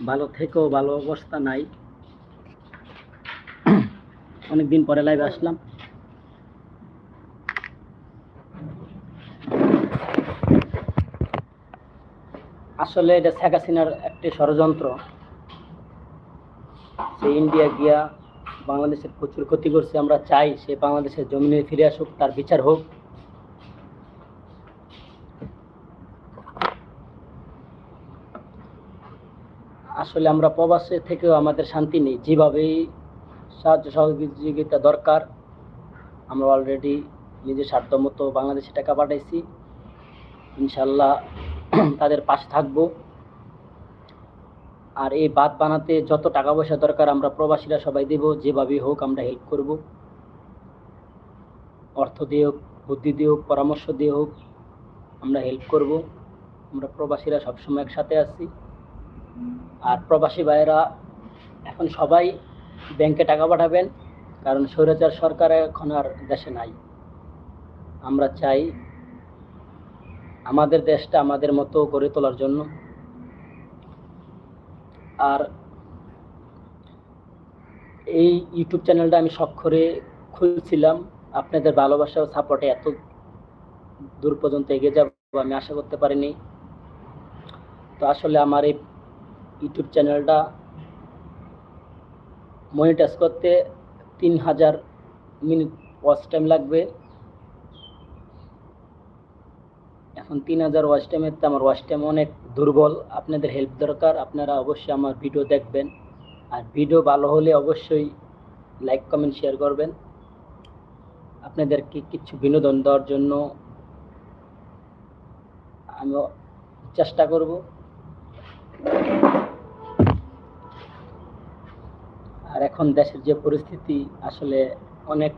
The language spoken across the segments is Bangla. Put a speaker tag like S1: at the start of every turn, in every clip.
S1: ভালো থেকেও ভালো অবস্থা নাই। অনেকদিন পরে লাইভে আসলাম। আসলে এটা শেখ হাসিনার একটি ষড়যন্ত্র। সে ইন্ডিয়া গিয়া বাংলাদেশের প্রচুর ক্ষতি করছে, আমরা চাই সে বাংলাদেশের জমিনে ফিরে আসুক, তার বিচার হোক। আসলে আমরা প্রবাসে থেকেও আমাদের শান্তি নেই। যেভাবেই সাহায্য সহযোগিতা দরকার, আমরা অলরেডি নিজের মতো বাংলাদেশে টাকা পাঠাইছি। ইনশাল্লাহ তাদের পাশে থাকব। আর এই বাদ বানাতে যত টাকা পয়সা দরকার আমরা প্রবাসীরা সবাই দেব, যেভাবেই হোক আমরা হেল্প করব। অর্থ দিয়ে হোক, বুদ্ধি দিয়ে হোক, পরামর্শ দিয়ে হোক আমরা হেল্প করব। আমরা প্রবাসীরা সবসময় একসাথে আছি। আর প্রবাসী ভাইয়েরা, এখন সবাই ব্যাংকে টাকা পাঠাবেন, কারণ স্বৈরাচার সরকার এখন আর দেশে নাই। আমরা চাই আমাদের দেশটা আমাদের মতো গড়ে তোলার জন্য। আর এই ইউটিউব চ্যানেলটা আমি সক্ষরে খুলছিলাম। আপনাদের ভালোবাসা ও সাপোর্টে এত দূর পর্যন্ত এগিয়ে যাব আমি আশা করতে পারিনি। তো আসলে আমার এই ইউটিউব চ্যানেলটা মনিটাইজ করতে তিন হাজার মিনিট ওয়াচ টাইম লাগবে। এখন তিন হাজার ওয়াচ টাইমের তো আমার ওয়াচ টাইম অনেক দুর্বল। আপনাদের হেল্প দরকার, আপনারা অবশ্যই আমার ভিডিও দেখবেন। আর ভিডিও ভালো হলে অবশ্যই লাইক কমেন্ট শেয়ার করবেন। আপনাদেরকে কিছু বিনোদন দেওয়ার জন্য আমি চেষ্টা করব। আর এখন দেশের যে পরিস্থিতি আসলে অনেক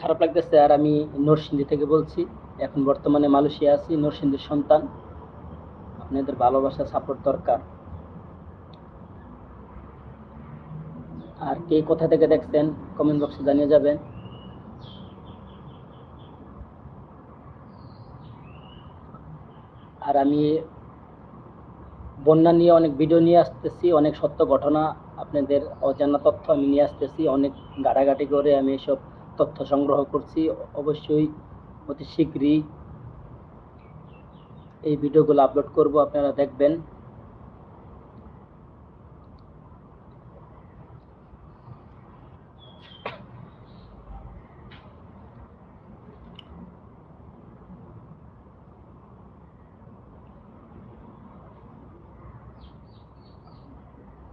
S1: খারাপ লাগতেছে। আর আমি নরসিংদী থেকে বলছি, এখন বর্তমানে মালয়েশিয়া আছি, নরসিংদীর সন্তান। আপনাদের ভালোবাসা সাপোর্ট দরকার। আর কে কোথা থেকে দেখছেন কমেন্ট বক্সে জানিয়ে যাবেন। আর আমি বন্যা নিয়ে অনেক ভিডিও নিয়ে আসতেছি, অনেক সত্য ঘটনা আপনাদের অজানা তথ্য আমি নিয়ে আসতেছি, অনেক ঘাটাঘাটি করে আমি এসব তথ্য সংগ্রহ করছি। অবশ্যই অতি শীঘ্রই এই ভিডিওগুলো আপলোড করব, আপনারা দেখবেন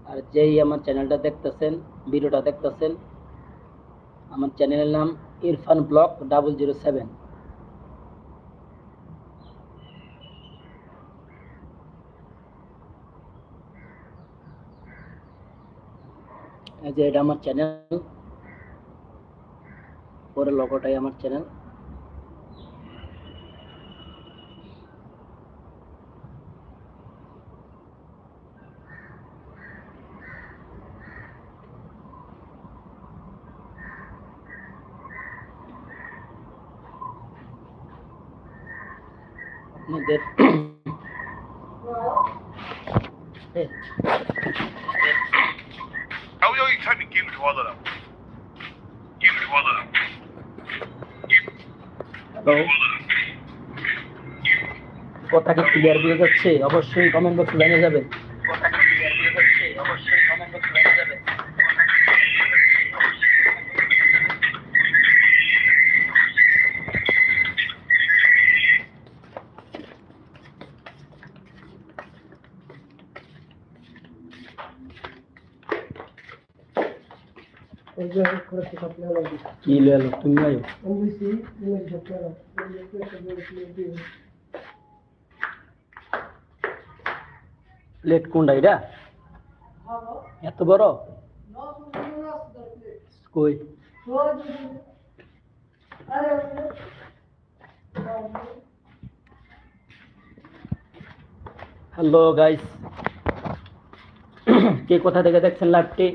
S1: আর যেই আমার চ্যানেলটা দেখতেছেন, ভিডিওটা দেখতেছেন, আমার চ্যানেলের নাম Irfan vlog double zero seven. যে এটা আমার চ্যানেল, পরে লগটাই আমার channel.
S2: Me one of them.
S1: Hello কথা কি ক্লিয়ার বুঝে যাচ্ছে? অবশ্যই কমেন্ট বক্সে জানিয়ে যাবেন কথা কি ক্লিয়ার বুঝে যাচ্ছে অবশ্যই কমেন্ট বক্সে জানিয়ে যাবেন কি লেলো তুমি আয়ো প্লেট কোনটা এটা? এত বড়? হ্যালো গাইস কে কোথা থেকে দেখছেন লাইভটি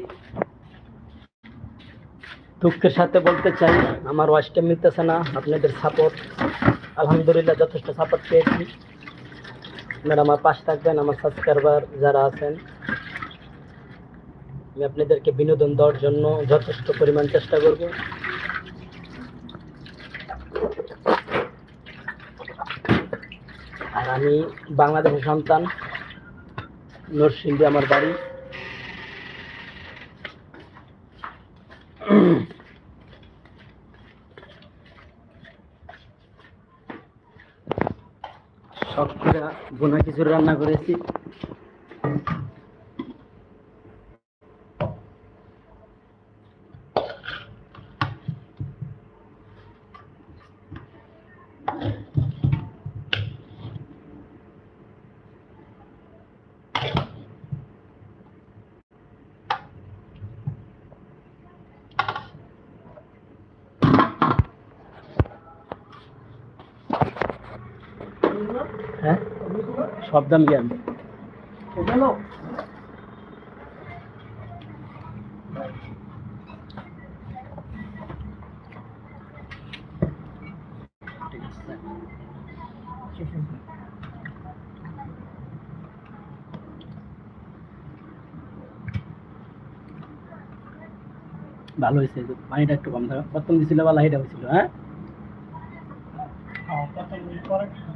S1: দুঃখের সাথে বলতে চাই, আমার ওয়াচটা মিলতেছে না, আপনাদের সাপোর্ট আলহামদুলিল্লাহ যথেষ্ট সাপোর্ট পেয়েছি। আপনারা আমার পাশে থাকবেন, আমার সাবস্ক্রাইবার যারা আছেন। আমি আপনাদেরকে বিনোদন দেওয়ার জন্য যথেষ্ট পরিমাণ চেষ্টা করব। আর আমি বাংলাদেশের সন্তান, নরসিংদী আমার বাড়ি। সব বোনা কিছু রান্না করেছি হ্যাঁ সব দাম জ্ঞান ভালো হয়েছে পানিটা একটু কম থাকা প্রথম দিছিল বা লাইটা হয়েছিল হ্যাঁ? হুম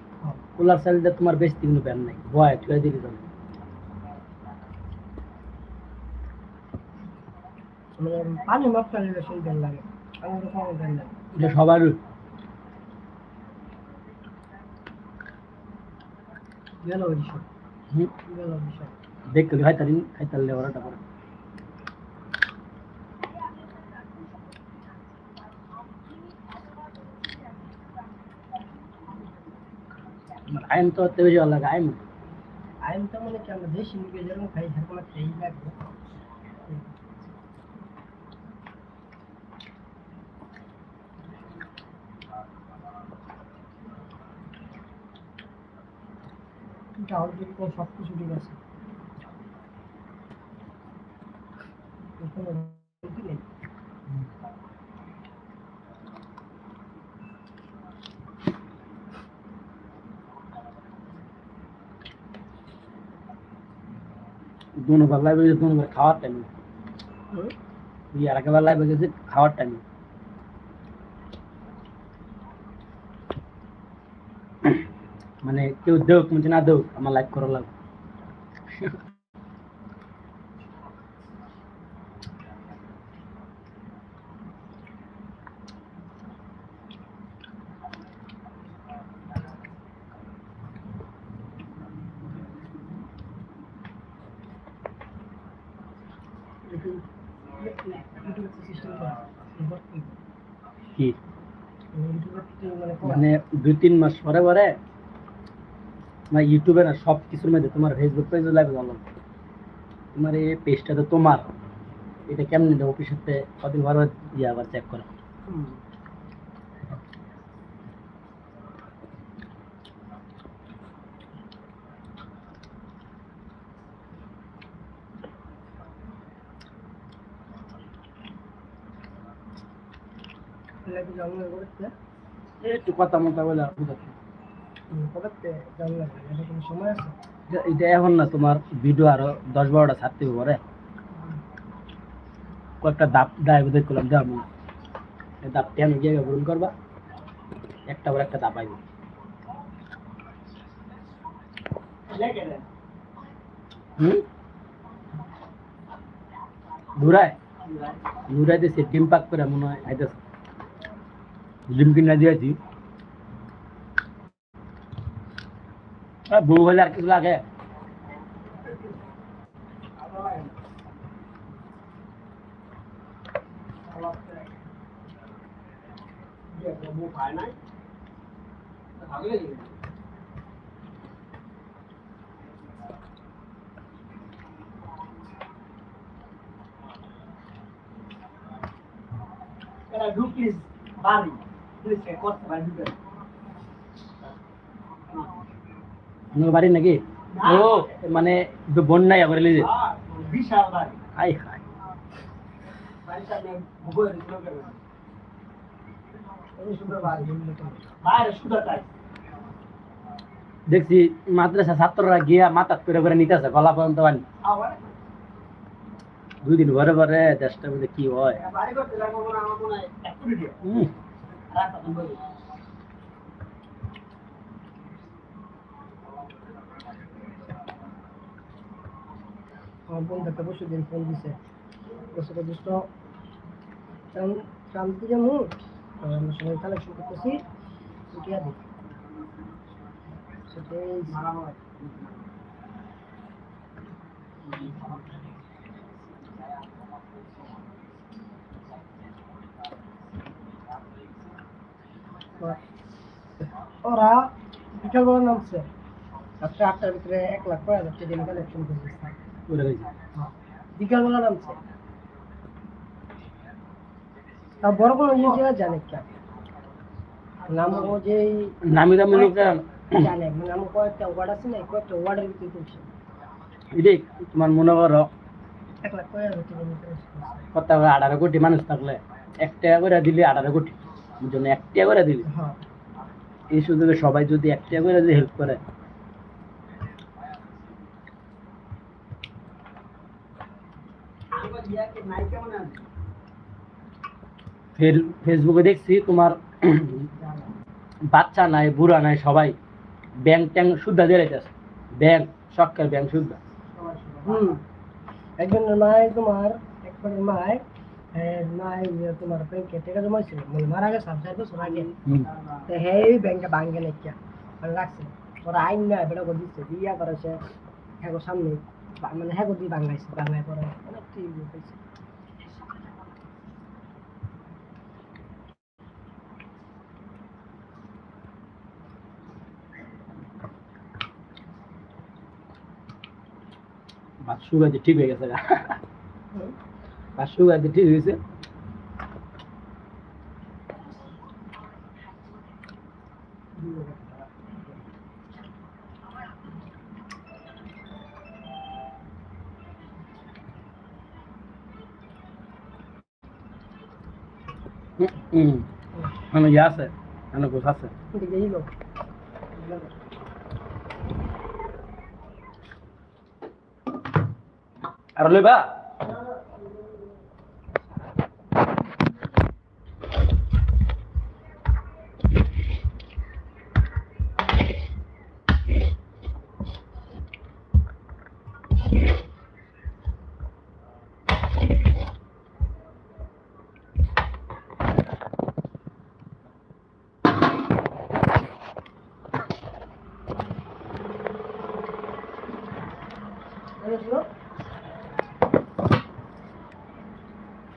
S1: সেল দিয়ে তোমার বেশ তিন ব্যান নাই ভয় ছুঁয়ে দিবি তুমি
S3: পানি মাপ চালিয়ে সেই দেন লাগে
S1: এটা সবার
S3: গেল ওই সব
S1: হুম,
S3: গেল
S1: দেখ করে খাইতারিন খাইতারলে ওরাটা করে আমার আইন তো হতে বেশি ভালো লাগে আইন
S3: আইন তো মানে কি আমরা দেশি মুখে যেরকম খাই, সেরকম খেয়েই লাগবে চাউল যদি কোনো সব কিছু ঠিক আছে।
S1: দুবার লাইভে গেছে দুবার খাওয়ার টাইমে তুই আর একবার লাইভে গেছে খাওয়ার টাইম মানে কেউ দেখ মানে না দেখ আমার লাইভ করা লাগবে কি?
S3: মানে
S1: দুই তিন মাস পরে পরে মানে ইউটিউবে না সব কিছুর মধ্যে তোমার ফেসবুক পেজ লাইভ ভালো তোমার এই পেজটা তো তোমার এটা কেমন অফিসেতে কদিন বারবার দিয়ে আবার চেক করো। একটু কথা মতো বলে আর বুঝাচ্ছি।
S3: করতে জঙ্গল এটা কোনো সময় আছে
S1: এটা- এটা এখন না তোমার ভিডিও আরও দশ বারোটা ছাড়তে পরে কয়েকটা দাপ দায় বোধ করলাম দেওয়া মনে দাপটি আমি গিয়ে গ্রহণ করবা একটা পর একটা দাপ আইব হুম ঘুরায় ঘুরাই দিয়েছে টিম পাক করে মনে হয় আইতেছে ডিম কিনা দিয়েছি বউ হলে আর কিছু লাগে
S3: ঢুকিস বাড়ি
S1: বাড়ি নাকি? ও মানে বন্যায় আবার লিজে
S3: বিশাল বাড়ি।
S1: হাই হাই দেখছি মাদ্রাসা ছাত্ররা গিয়া মাথা করে করে নিতেছে গলা পর্যন্ত পানি। দুই দিন পরে পরে দেশটার মধ্যে কি হয়?
S3: আমার বোন ফোন দিছে। তো দুষ্ট শান্তি যেমন আমার সবাই কালেকশন করতেছি উঠিয়া দিই। ওরা বিকালবেলা নামছে। রাত্রে আটটার ভিতরে এক লাখ কয় হাজার টাকা কালেকশন
S1: করে
S3: বিকালবেলা নামছে। তা বড় কোনো জানে নাম ও যে
S1: নামি দামি লোক
S3: জানে আমার কয়েকটা ওয়ার্ড আছে না কয়েকটা ওয়ার্ডের ভিতরে করছে
S1: এটাই তোমার মনে করো।
S3: এক লাখ কয় হাজার টাকা
S1: করে আঠারো কোটি মানুষ থাকলে এক টাকা করে দিলে আঠারো কোটি। জন্য করে
S3: হ্যাঁ।
S1: এই সুযোগে সবাই যদি করে যদি হেল্প করে। ফেসবুকে দেখছি তোমার বাচ্চা নাই বুড়া নাই সবাই ব্যাংক ট্যাঙ্ক শুদ্ধা দিয়ে রেখেছে ব্যাংক সরকার ব্যাংক শুদ্ধা
S3: হুম। একজনের মায় তোমার একবারের মায়। হ্যাঁ মায় ইয়ে তোমার ব্যাংকে টাকা জমাইছিল মানে মারা গেছে সাত চার বছর আগে তো হ্যাঁ ব্যাংকে ভাঙ্গে নাকি মানে রাখছে। ওরা আইন না বেটা করে দিচ্ছে দিয়া করেছে হ্যাঁ সামনে। মানে হ্যাঁ দিয়ে বাংলাইছে বাংলায় পরে অনেক হয়েছে
S1: ঠিক হয়ে গেছে বাস সুগার ঠিক হয়েছে ইয়ে আছে গোছ আছে
S3: এদিকে এই লোক
S1: আর লইবা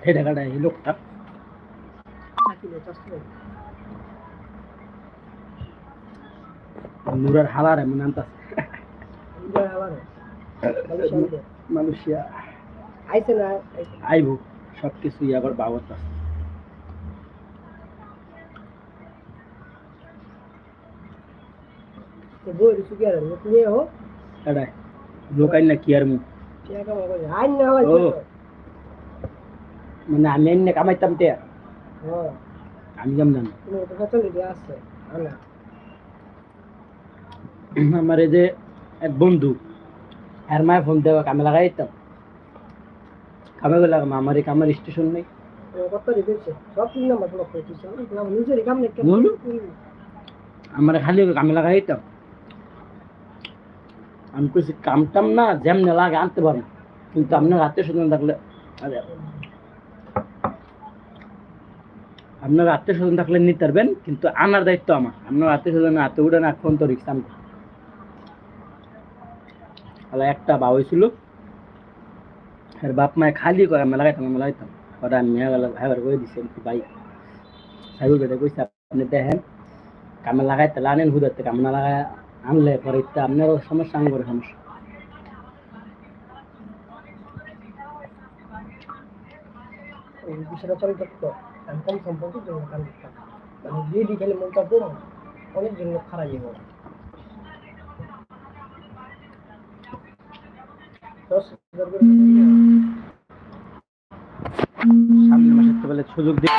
S1: এই টাকাটা এই লোকটা নুরার হালার এমন আনতাছে মানুষিয়া
S3: আইছে না
S1: আইব সব কিছুই আবার বাবত আছে
S3: বই সুখে আর তুমি হো
S1: এটাই লোকাই না কি আর মুখ
S3: টাকা মাগো আইন না হয়
S1: ও। মানে আমি এনে কামাইতাম তে আমি
S3: আনা
S1: আমার এই যে এক বন্ধু আর মায়ের ফোন দেওয়া কামে লাগাই দিতাম কামে গেলে আমার এই কামের স্টেশন নেই
S3: আমার
S1: খালি কামে লাগাই দিতাম আমি কইছি কাম টাম না যেমনে লাগে আনতে পারব কিন্তু আপনার হাতে স্বজন থাকলে আরে আপনার আত্মীয় স্বজন থাকলে নিতে পারবেন, কিন্তু আনার দায়িত্ব আমার। আপনার আত্মীয় স্বজন হাতে উঠে না, এখন তো রিক্স আনতে তাহলে একটা বাবু ছিল এর বাপ মায়ে খালি করে আমি লাগাইতাম আমি লাগাইতাম। ওরা আমি হ্যাঁ করে দিছি ভাই? সাইবুল বেটা কইছে, আপনি দেখেন, কামে লাগাইতে আনেন হুদাতে কামে না লাগায় আনলে পরে ইত্যা আপনারও সমস্যা আমি করে সমস্যা।
S3: এই বিষয়টা আমি কম সম্পর্কে জন্য কাম মানে দিয়ে খালি মনটা কম অনেক জন্য খারাপ যাব দশ
S1: সামনের মাসে তো বলে সুযোগ দিয়ে